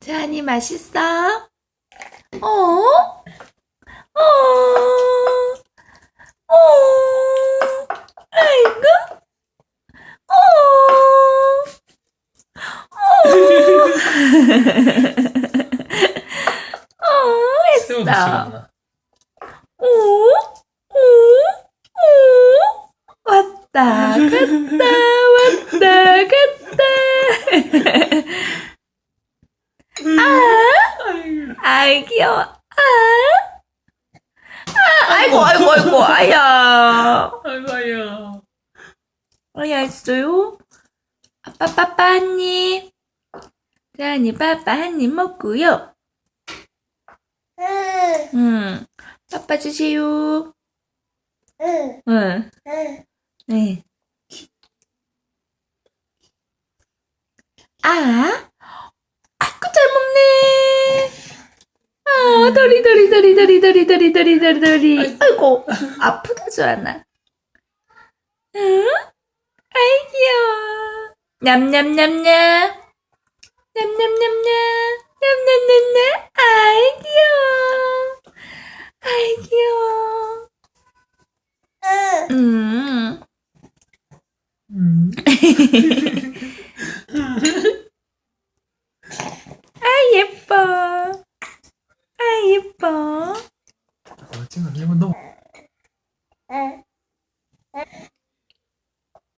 재한이 맛있어? 어? 어? 어? 아이고? 어? 어? 어? 했어. 오, 오, 오, 왔다, 갔다, 왔다, 갔다. 아, 아이, 귀여워. 아, 아, 아이고, 아이고, 아이고, 아야. 아이고 아야. 아야, 했어요? 아빠, 빠빠 한 입. 자니, 빠빠 한입 먹고요. 음, 빠빠 주세요. 응. 네. 아, 아이고 잘 먹네. 아, 도리 도리 도리 도리 도리 도리 도리 도리 도리. 아이고 아프다 좋아나. 응? 아이 귀여워. 냠냠냠냠. 냠냠냠냠. 냠냠냠냠. 아이 귀여워. 아이 귀여워. 음. 음. 这个拎不动